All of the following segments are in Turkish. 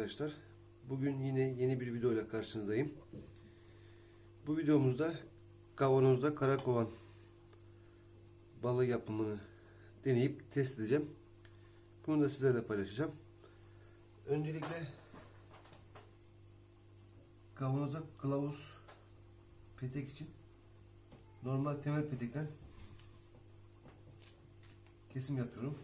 arkadaşlar. Bugün yine yeni bir video ile karşınızdayım. Bu videomuzda kavanozda karakovan balığı yapımını deneyip test edeceğim. Bunu da sizlerle paylaşacağım. Öncelikle kavanoza kılavuz petek için normal temel petekten kesim yapıyorum.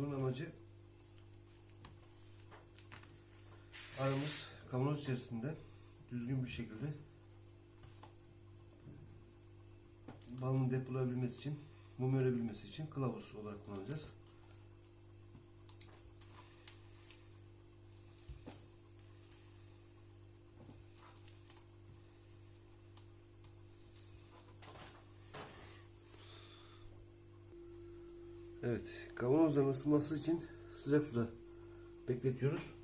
Bunun amacı aramız kavanoz içerisinde düzgün bir şekilde balın depolayabilmesi için, mum örebilmesi için kılavuz olarak kullanacağız. Evet, kavanozların ısınması için sıcak suda bekletiyoruz.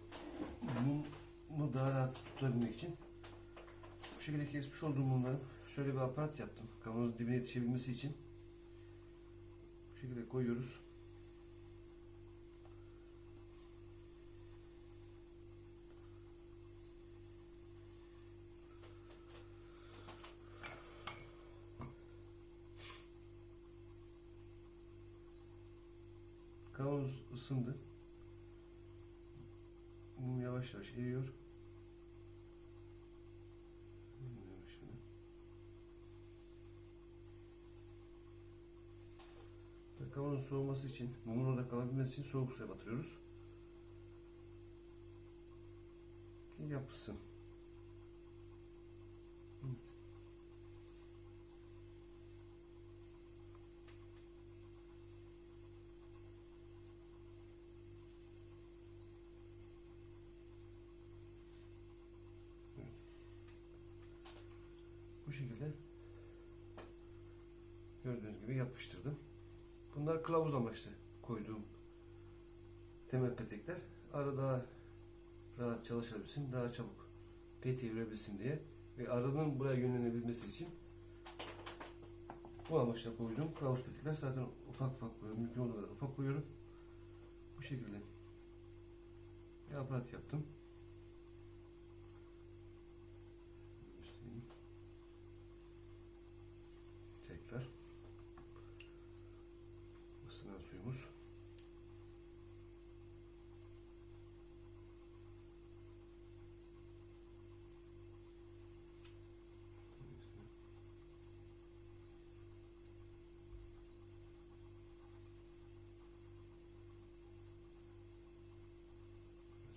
Mumu daha rahat tutabilmek için. Bu şekilde kesmiş olduğum mumları şöyle bir aparat yaptım. Kavanozun dibine yetişebilmesi için. Bu şekilde koyuyoruz. Isındı. Mum yavaş yavaş eriyor. Kavanozun soğuması için, mumun orada kalabilmesi için soğuk suya batırıyoruz. Ki. Bu şekilde gördüğünüz gibi yapıştırdım. Bunlar kılavuz amaçlı koyduğum temel petekler. Arada daha rahat çalışabilsin, daha çabuk peteği ürebilsin diye ve arının buraya yönlenebilmesi için bu amaçla koyduğum kılavuz petekler zaten ufak ufak koyuyorum. Mümkün olduğu kadar ufak koyuyorum. Bu şekilde bir aparat yaptım.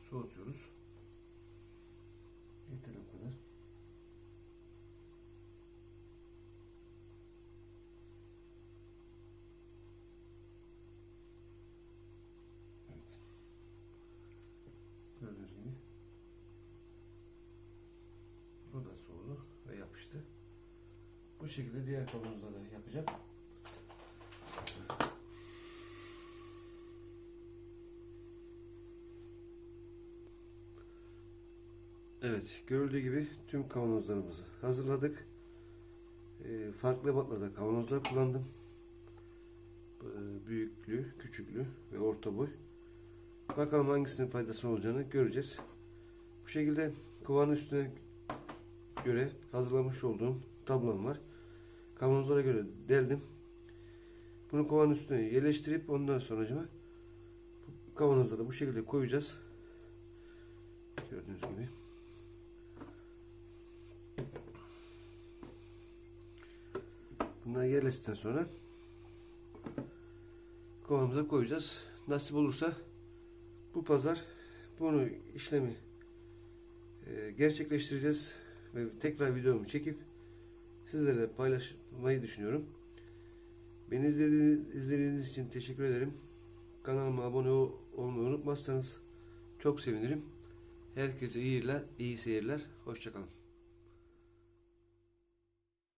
Soğutuyoruz. Yeter kadar. Evet. Gördüğünüz gibi bu da soğudu ve yapıştı. Bu şekilde diğer kavanozda da yapacağım. Evet, görüldüğü gibi tüm kavanozlarımızı hazırladık. Ee, farklı ebatlarda kavanozlar kullandım. Ee, büyüklü, küçüklü ve orta boy. Bakalım hangisinin faydası olacağını göreceğiz. Bu şekilde kovanın üstüne göre hazırlamış olduğum tablom var. Kavanozlara göre deldim. Bunu kovanın üstüne yerleştirip ondan sonra kavanozları bu şekilde koyacağız. Gördüğünüz gibi. Bunlar yerleştikten sonra kovanımıza koyacağız. Nasip olursa bu pazar bunu işlemi e, gerçekleştireceğiz ve tekrar videomu çekip sizlerle paylaşmayı düşünüyorum. Beni izlediğiniz, izlediğiniz için teşekkür ederim. Kanalıma abone ol- olmayı unutmazsanız çok sevinirim. Herkese iyi, iyi seyirler. Hoşçakalın.